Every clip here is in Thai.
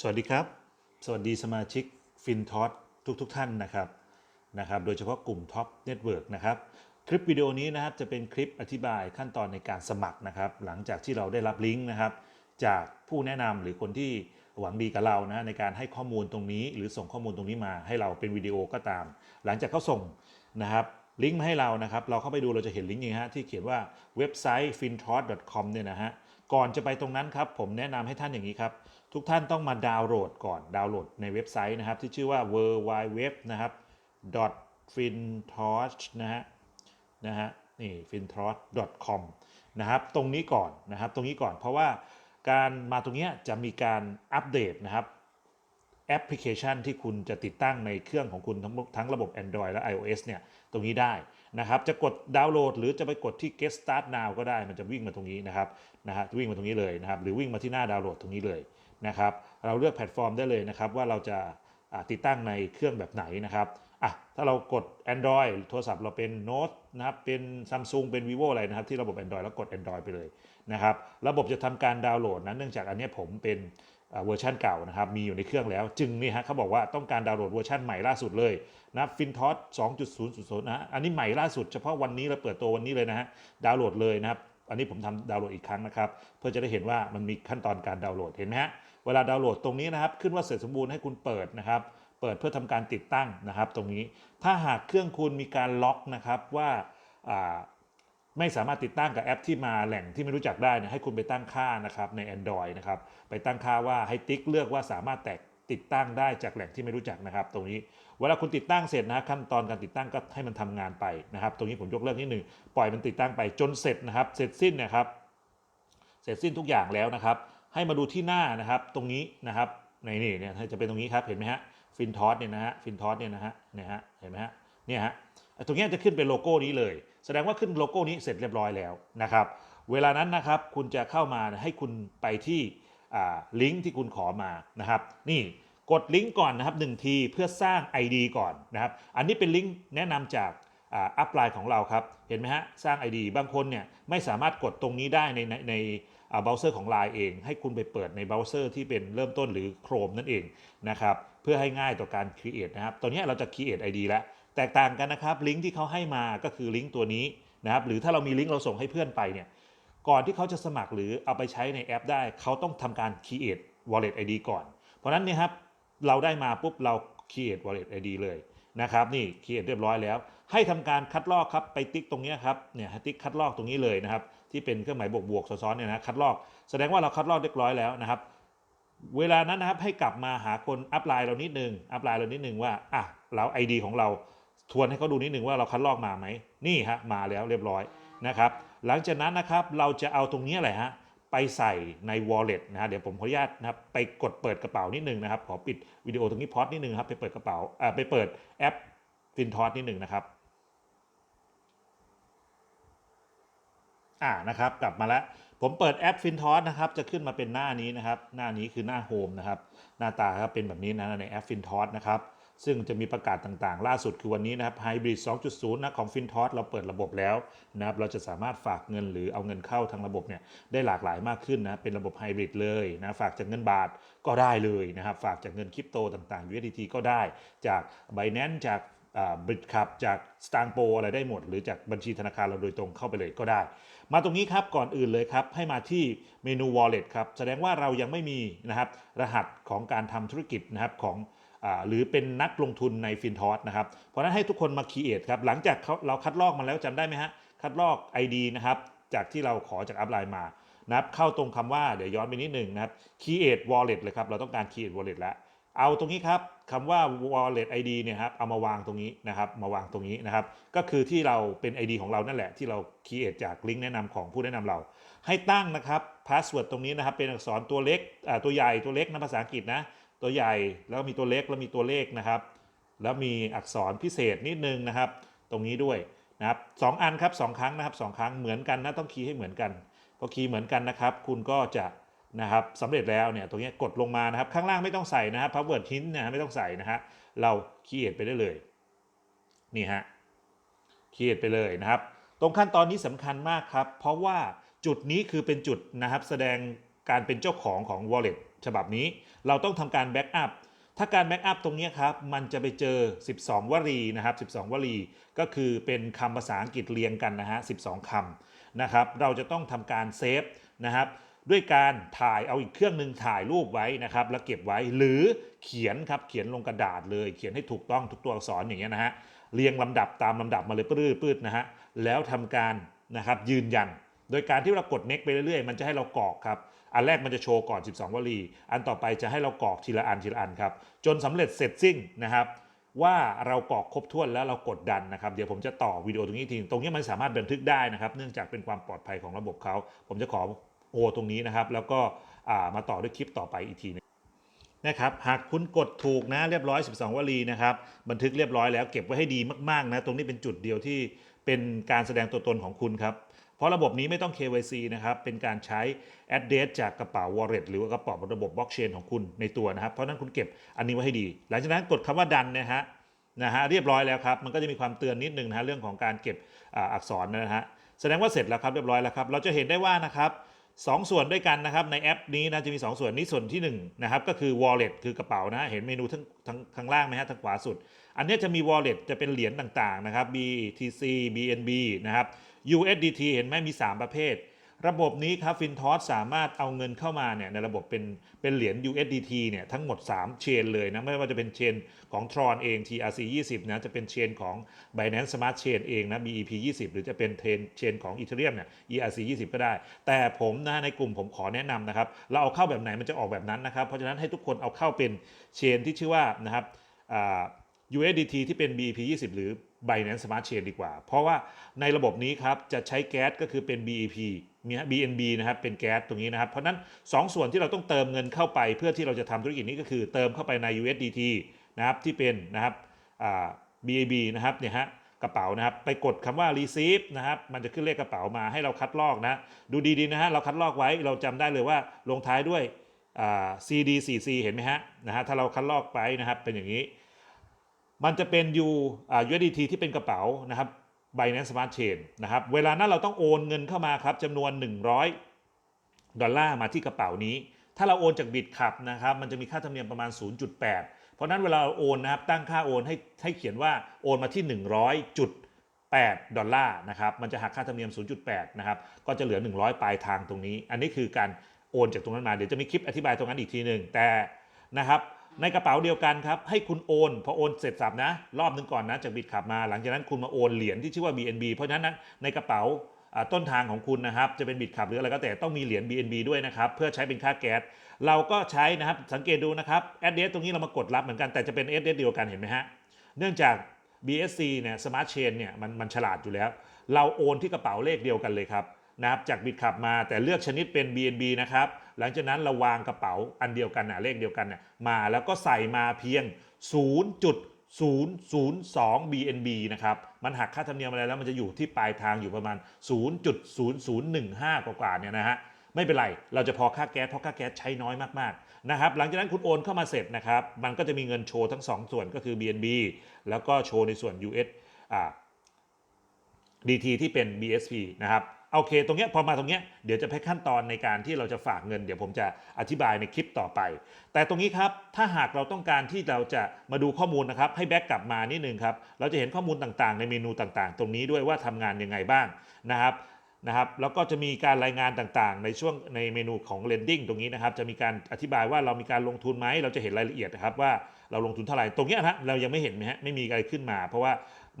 สวัสดีครับ สวัสดีสมาชิกฟินทอ t ทุกทุกๆท่านนะครับนะครับ โดยเฉพาะกลุ่มท็อปเน็ตเวิร์กนะครับ คลิปวิดีโอนี้นะครับจะเป็นคลิปอธิบายขั้นตอนในการสมัครนะครับ หลังจากที่เราได้รับลิงก์นะครับ จากผู้แนะนำหรือคนที่หวังดีกับเรานะในการให้ข้อมูลตรงนี้ หรือส่งข้อมูลตรงนี้มาให้เราเป็นวิดีโอก็ตาม หลังจากเขาส่งนะครับลิงก์มาให้เรานะครับ เราเข้าไปดูเราจะเห็นลิงก์นี้ฮะที่เขียนว่าเว็บไซต์ fintrot.com เนี่ยนะฮะ ก่อนจะไปตรงนั้นครับ ผมแนะนำให้ท่านอย่างนี้ครับ ทุกท่านต้องมาดาวน์โหลดก่อนดาวน์โหลดในเว็บไซต์นะครับ ที่ชื่อว่า w w w นะครับ fintrot นะฮะนะฮะนี่ fintrot.com นะครับ ตรงนี้ก่อนนะครับ ตรงนี้ก่อนเพราะว่าการมาตรงนี้จะมีการอัปเดตนะครับแอปพลิเคชันที่คุณจะติดตั้งในเครื่องของคุณทั้งทั้งระบบ Android และ iOS เนี่ย ตรงนี้ได้ นะครับจะกดดาวน์โหลด หรือจะไปกดที่ Get Start Now ก็ได้มันจะวิ่งมาตรงนี้นะครับนะฮะวิ่งมาตรงนี้เลยนะครับหรือวิ่งมาที่หน้าดาวน์โหลดตรงนี้เลยนะครับเราเลือกแพลตฟอร์มได้เลยนะครับว่าเราจะติดตั้งในเครื่องแบบไหนนะครับอะถ้าเรากด Android โทรศัพท์เราเป็น Note นะครับเป็น Samsung เป็น vivo อะไรนะครับที่ระบบ Android แล้วกด Android ไปเลยนะครับระบบจะทำการดาวน์โหลดนะเนื่องจากอันนี้ผมเป็น เวอร์ชันเก่านะครับมีอยู่ในเครื่องแล้ว จึงนี่ฮะเขาบอกว่าต้องการดาวน์โหลดเวอร์ชันใหม่ล่าสุดเลยนะฟินทอส2.0.0นะฮะอันนี้ใหม่ล่าสุดเฉพาะวันนี้เราเปิดตัววันนี้เลยนะฮะดาวน์โหลดเลยนะครับอันนี้ผมทำดาวน์โหลดอีกครั้งนะครับ เพื่อจะได้เห็นว่ามันมีขั้นตอนการดาวน์โหลดเห็นไหมฮะเวลาดาวน์โหลดตรงนี้นะครับ ขึ้นว่าเสร็จสมบูรณ์ให้คุณเปิดนะครับ เปิดเพื่อทำการติดตั้งนะครับ ตรงนี้ถ้าหากเครื่องคุณมีการล็อกนะครับว่า ไม่สามารถติดตั้งกับแอปที่มาแหล่งที่ไม่รู้จักได้เนยให้คุณไปตั้งค่านะครับใน Android นะครับไปตั้งค่าว่าให้ติ๊กเลือกว่าสามารถแตกติดตั้งได้จากแหล่งที่ไม่รู้จักนะครับ ตรงนี้เวลาคุณติดตั้งเสร็จนะขั้นตอนการติดตั้งก็ให้มันทำงานไปนะครับ ตรงนี้ผมยกเลิกนิดหนึ่งปล่อยมันติดตั้งไปจนเสร็จนะครับ เสร็จสิ้นนะครับเสร็จสิ้นทุกอย่างแล้วนะครับ ให้มาดูที่หน้านะครับ ตรงนี้นะครับในนี่เนี่ยจะเป็นตรงนี้ครับเห็นไหมฮะฟินทอสเนี่ยนะฮะฟินทอสเนี่ยนะฮะเนี่ยฮะเห็นไหมฮะเนี่ยฮะ ตรงนี้จะขึ้นเป็นโลโก้นี้เลย แสดงว่าขึ้นโลโก้นี้เสร็จเรียบร้อยแล้วนะครับ เวลานั้นนะครับคุณจะเข้ามาให้คุณไปที่ลิงก์ที่คุณขอมานะครับ นี่กดลิงก์ก่อนนะครับ1ทีเพื่อสร้าง ID ก่อนนะครับ อันนี้เป็นลิงก์แนะนำจากอัพไลน์ของเราครับ เห็นไหมฮะ สร้าง ID บางคนเนี่ยไม่สามารถกดตรงนี้ได้ในในในเบราว์เซอร์ของ Line เอง ให้คุณไปเปิดในเบราว์เซอร์ที่เป็นเริ่มต้นหรือ Chrome นั่นเองนะครับ เพื่อให้ง่ายต่อการ Create นะครับ ตอนนี้เราจะ Create ID แล้ว แตกต่างกันนะครับลิงก์ที่เขาให้มาก็คือลิงก์ตัวนี้นะครับหรือถ้าเรามีลิงก์เราส่งให้เพื่อนไปเนี่ยก่อนที่เขาจะสมัครหรือเอาไปใช้ในแอปได้ เขาต้องทำการ create wallet ID ก่อน เพราะนั้นเนี่ยครับเราได้มาปุ๊บเรา create wallet ID เลยนะครับนี่ create เรียบร้อยแล้ว ให้ทำการคัดลอกครับไปติ๊กตรงนี้ครับเนี่ยติ๊กคัดลอกตรงนี้เลยนะครับที่เป็นเครื่องหมายบวกบวกๆซ้อนๆเนี่ยนะคัดลอก แสดงว่าเราคัดลอกเรียบร้อยแล้วนะครับเวลานั้นนะครับให้กลับมาหาคนอัพไลน์เรานิดนึงอัพไลน์เรานิดนึงว่าอะเรา ID ของเรา วนให้เขาดูนิดหนึ่งว่าเราคัดลอกมาไหมนี่ฮะมาแล้วเรียบร้อยนะครับ หลังจากนั้นนะครับเราจะเอาตรงนี้แหละฮะไปใส่ใน wallet นะฮะเดี๋ยวผมขออนุญาตนะครับไปกดเปิดกระเป๋านิดหนึ่งนะครับขอปิดวิดีโอตรงนี้พอดนิดหนึ่งครับไปเปิดกระเป๋าอ่าไปเปิดแอปฟินทอสนิดหนึ่งนะครับอ่านะครับกลับมาแล้วผมเปิดแอปฟินทอสนะครับจะขึ้นมาเป็นหน้านี้นะครับ หน้านี้คือหน้าโฮมนะครับหน้าตาครับเป็นแบบนี้นะในแอปฟินทอสนะครับ ซึ่งจะมีประกาศต่างๆ ล่าสุดคือวันนี้นะครับไฮบริด 2.0 นะของ FinTOS เราเปิดระบบแล้วนะครับเราจะสามารถฝากเงินหรือเอาเงินเข้าทางระบบเนี่ยได้หลากหลายมากขึ้นนะเป็นระบบไฮบริดเลยนะฝากจากเงินบาทก็ได้เลยนะครับฝากจากเงินคริปโตต่างๆ USDT ก็ได้จาก Binance จากบริดคับจากสตางโปอะไรได้หมด หรือจากบัญชีธนาคารเราโดยตรงเข้าไปเลยก็ได้ มาตรงนี้ครับก่อนอื่นเลยครับให้มาที่เมนู Wallet ครับแสดงว่าเรายังไม่มีนะครับรหัสของการทำธุรกิจนะครับของ หรือเป็นนักลงทุนในฟินทอสนะครับ เพราะนั้นให้ทุกคนมาคีเอทครับ หลังจากเราคัดลอกมาแล้วจำได้ไหมฮะ คัดลอก ID นะครับ จากที่เราขอจากอัพไลน์มานะครับ เข้าตรงคำว่าเดี๋ยวย้อนไปนิดหนึ่งนะครับ create wallet เลยครับ เราต้องการ create wallet แล้ว เอาตรงนี้ครับคำว่า wallet ID เนี่ยครับ เอามาวางตรงนี้นะครับ มาวางตรงนี้นะครับ ก็คือที่เราเป็น ID ของเรานั่นแหละ ที่เรา create จากลิงก์แนะนำของผู้แนะนำเรา ให้ตั้งนะครับ password ตรงนี้นะครับ เป็นอักษรตัวเล็กตัวใหญ่ ตัวเล็กนะภาษาอังกฤษนะ ตัวใหญ่แล้วมีตัวเล็กแล้วมีตัวเลขนะครับ แล้วมีอักษรพิเศษนิดนึงนะครับ ตรงนี้ด้วยนะครับสองอันครับสองครั้งนะครับสองครั้งเหมือนกันนะต้องคีย์ให้เหมือนกันพอคีย์เหมือนกันนะครับ คุณก็จะนะครับสำเร็จแล้วเนี่ยตรงนี้กดลงมานะครับ ข้างล่างไม่ต้องใส่นะครับ password hint นะไม่ต้องใส่นะฮะเราคีย์ไปได้เลยนี่ฮะคีย์ไปเลยนะครับ ตรงขั้นตอนนี้สำคัญมากครับ เพราะว่าจุดนี้คือเป็นจุดนะครับแสดงการเป็นเจ้าของของ wallet ฉบับนี้ เราต้องทำการแบ็กอัพถ้าการแบ็กอัพตรงนี้ครับ มันจะไปเจอ 12 วลีนะครับ 12 วลี ก็คือเป็นคำภาษาอังกฤษเรียงกันนะฮะ 12 คำนะครับ เราจะต้องทำการเซฟนะครับ ด้วยการถ่ายเอาอีกเครื่องหนึ่งถ่ายรูปไว้นะครับ แล้วเก็บไว้ หรือเขียนครับ เขียนลงกระดาษเลย เขียนให้ถูกต้องทุกตัวอักษรอย่างเงี้ยนะฮะ เรียงลำดับตามลำดับมาเลยปื้ดปื้ดนะฮะ แล้วทำการนะครับยืนยัน โดยการที่เรากด next ไปเรื่อยๆ มันจะให้เรากรอกครับ อันแรกมันจะโชว์ก่อน 12 วลี อันต่อไปจะให้เรากรอกทีละอันทีละอันครับ จนสำเร็จเสร็จสิ้นนะครับว่าเรากรอกครบถ้วนแล้วเรากดดันนะครับ เดี๋ยวผมจะต่อวิดีโอตรงนี้ทีตรงนี้มันสามารถบันทึกได้นะครับ เนื่องจากเป็นความปลอดภัยของระบบเขา ผมจะขอโอตรงนี้นะครับ แล้วก็มาต่อด้วยคลิปต่อไปอีกทีหนึงนะครับ หากคุณกดถูกนะเรียบร้อย 12 วลีนะครับ บันทึกเรียบร้อยแล้วเก็บไว้ให้ดีมากๆนะ ตรงนี้เป็นจุดเดียวที่เป็นการแสดงตัวตนของคุณครับ เพราะระบบนี้ไม่ต้อง KYC นะครับ เป็นการใช้ address จากกระเป๋า wallet หรือว่ากระเป๋าระบบบล็อกเชนของคุณในตัวนะครับ เพราะนั้นคุณเก็บอันนี้ไว้ให้ดี หลังจากนั้นกดคำว่าดันนะฮะนะฮะเรียบร้อยแล้วครับ มันก็จะมีความเตือนนิดนึงนะฮะเรื่องของการเก็บอ,อักษรนะฮะแสดงว่าเสร็จแล้วครับเรียบร้อยแล้วครับ เราจะเห็นได้ว่านะครับสองส่วนด้วยกันนะครับในแอปนี้นะจะมี 2 ส่วนนี้ส่วนที่1นะครับก็คือ wallet คือกระเป๋านะเห็นเมนูทั้งทั้งข้างล่างไหมฮะทางขวาสุด อันนี้จะมี wallet จะเป็นเหรียญต่างๆนะครับ BTC BNB นะครับ USDT เห็นไหมมี 3 ประเภท ระบบนี้ครับ FinTOS สามารถเอาเงินเข้ามาเนี่ยในระบบเป็นเป็นเหรียญ USDT เนี่ยทั้งหมด 3 เชนเลยนะ ไม่ว่าจะเป็นเชนของ Tron เอง TRC 20นะจะเป็นเชนของ Binance Smart Chain เองนะ BEP 20หรือจะเป็นเทนเชนของ Ethereum เนี่ย ERC 20ก็ได้ แต่ผมนะในกลุ่มผมขอแนะนำนะครับเราเอาเข้าแบบไหนมันจะออกแบบนั้นนะครับเพราะฉะนั้นให้ทุกคนเอาเข้าเป็นเชนที่ชื่อว่านะครับ USDT ที่เป็น BEP 20หรือ Binance Smart Chain ดีกว่า เพราะว่าในระบบนี้ครับจะใช้แก๊สก็คือเป็น BEP มี BNB นะครับเป็นแก๊สตรงนี้นะครับ เพราะนั้น 2 ส่วนที่เราต้องเติมเงินเข้าไป เพื่อที่เราจะทำธุรกิจนี้ก็คือเติมเข้าไปใน USDT นะครับที่เป็นนะครับอ่า BAB นะครับเนี่ยฮะกระเป๋านะครับไปกดคำว่า receive นะครับมันจะขึ้นเลขกระเป๋ามาให้เราคัดลอกนะดูดีๆนะฮะเราคัดลอกไว้เราจำได้เลยว่าลงท้ายด้วย CD 4C เห็นไหมฮะนะฮะถ้าเราคัดลอกไปนะครับเป็นอย่างนี้ มันจะเป็น U อ่า USDT ที่เป็นกระเป๋านะครับ Binance Smart Chain นะครับ เวลานั้นเราต้องโอนเงินเข้ามาครับจำนวน 100 ดอลลาร์มาที่กระเป๋านี้ ถ้าเราโอนจากบิตคับนะครับ มันจะมีค่าธรรมเนียมประมาณ 0.8 เพราะนั้นเวลาเราโอนนะครับ ตั้งค่าโอนให้ให้เขียนว่าโอนมาที่ 100.8ดอลลาร์นะครับ มันจะหักค่าธรรมเนียม 0.8 นะครับ ก็จะเหลือ 100 ปลายทางตรงนี้ อันนี้คือการโอนจากตรงนั้นมา เดี๋ยวจะมีคลิปอธิบายตรงนั้นอีกทีหนึ่ง แต่นะครับ ในกระเป๋าเดียวกันครับ ให้คุณโอนพอโอนเสร็จสับนะ รอบหนึงก่อนนะจากบิตขับมา หลังจากนั้นคุณมาโอนเหรียญที่ชื่อว่า BNB เพราะฉะนั้นนะในกระเป๋าต้นทางของคุณนะครับ จะเป็นบิตขับหรืออะไรก็แต่ต้องมีเหรียญ BNB ด้วยนะครับ เพื่อใช้เป็นค่าแก๊สเราก็ใช้นะครับสังเกตดูนะครับ address ตรงนี้เรามากดรับเหมือนกันแต่จะเป็น address เดียวกันเห็นไหมฮะเนื่องจาก BSC เนี่ย Smart Chain เนี่ยมันมันฉลาดอยู่แล้ว เราโอนที่กระเป๋าเลขเดียวกันเลยครับนะครับจากบิตขับมาแต่เลือกชนิดเป็น BNB นะครับ หลังจากนั้นเราวางกระเป๋าอันเดียวกันนะเลขเดียวกันน่ะมาแล้วก็ใส่มาเพียง 0.002 BNB นะครับมันหักค่าธรรมเนียมอะไรแล้วมันจะอยู่ที่ปลายทางอยู่ประมาณ 0.0015 กว่าๆเนี่ยนะฮะไม่เป็นไร เราจะพอค่าแก๊สเพราะค่าแก๊สใช้น้อยมากๆนะครับ หลังจากนั้นคุณโอนเข้ามาเสร็จนะครับ มันก็จะมีเงินโชว์ทั้ง 2 ส่วนก็คือ BNB แล้วก็โชว์ในส่วน US อ่า DT ที่เป็น BSP นะครับ โอเค ตรงเนี้ยพอมาตรงเนี้ยเดี๋ยวจะไปขั้นตอนในการที่เราจะฝากเงิน เดี๋ยวผมจะอธิบายในคลิปต่อไป แต่ตรงนี้ครับ ถ้าหากเราต้องการที่เราจะมาดูข้อมูลนะครับ ให้แบ็กกลับมานิดนึงครับ เราจะเห็นข้อมูลต่างๆ ในเมนูต่างๆ ตรงนี้ด้วยว่าทำงานยังไงบ้างนะครับนะครับแล้วก็จะมีการรายงานต่างๆ ในช่วงในเมนูของ lending ตรงนี้นะครับ จะมีการอธิบายว่าเรามีการลงทุนไหมเราจะเห็นรายละเอียดนะครับว่าเราลงทุนเท่าไหร่ตรงนี้นะเรายังไม่เห็นไหมฮะไม่มีอะไรขึ้นมา เพราะว่า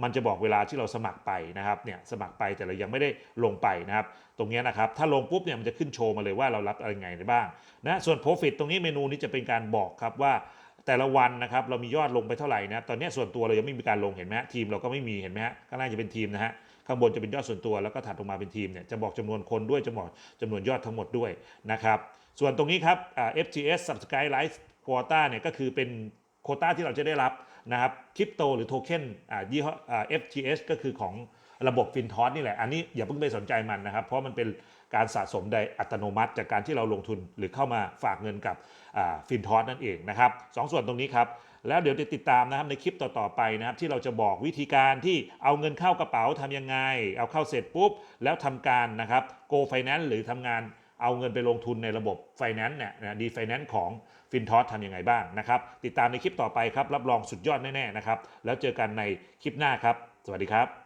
มันจะบอกเวลาที่เราสมัครไปนะครับเนี่ยสมัครไปแต่เรายังไม่ได้ลงไปนะครับ ตรงนี้นะครับถ้าลงปุ๊บเนี่ยมันจะขึ้นโชว์มาเลยว่าเรารับอะไรไงได้บ้างนะส่วน profit ตรงนี้เมนูนี้จะเป็นการบอกครับว่าแต่ละวันนะครับเรามียอดลงไปเท่าไหร่นะตอนนี้ส่วนตัวเรายังไม่มีการลงเห็นไหมทีมเราก็ไม่มีเห็นไหมฮะข้างล่างจะเป็นทีมนะฮะข้างบนจะเป็นยอดส่วนตัวแล้วก็ถัดลงมาเป็นทีมเนี่ยจะบอกจำนวนคนด้วยจะบอกจำนวนยอดทั้งหมดด้วยนะครับส่วนตรงนี้ครับ FGS Subscribe Live Quota เนี่ยก็คือเป็นโควต้าที่เราจะได้รับ นะครับคริปโตหรือโทเค็นอ่ายี่ห้อ FGS ก็คือของระบบ FinTOS นี่แหละ อันนี้อย่าเพิ่งไปสนใจมันนะครับ เพราะมันเป็นการสะสมโดยอัตโนมัติ จากการที่เราลงทุนหรือเข้ามาฝากเงินกับฟินทอสนั่นเองนะครับสองส่วนตรงนี้ครับ แล้วเดี๋ยวติดตามนะครับในคลิปต่อ ๆ ไปนะครับ ที่เราจะบอกวิธีการที่เอาเงินเข้ากระเป๋าทำยังไง เอาเข้าเสร็จปุ๊บ แล้วทำการนะครับ go finance หรือทำงาน เอาเงินไปลงทุนในระบบไฟแนนซ์เนี่ยดีไฟแนนซ์ของฟินทอสทำยังไงบ้างนะครับ ติดตามในคลิปต่อไปครับ รับรองสุดยอดแน่ๆนะครับ แล้วเจอกันในคลิปหน้าครับ สวัสดีครับ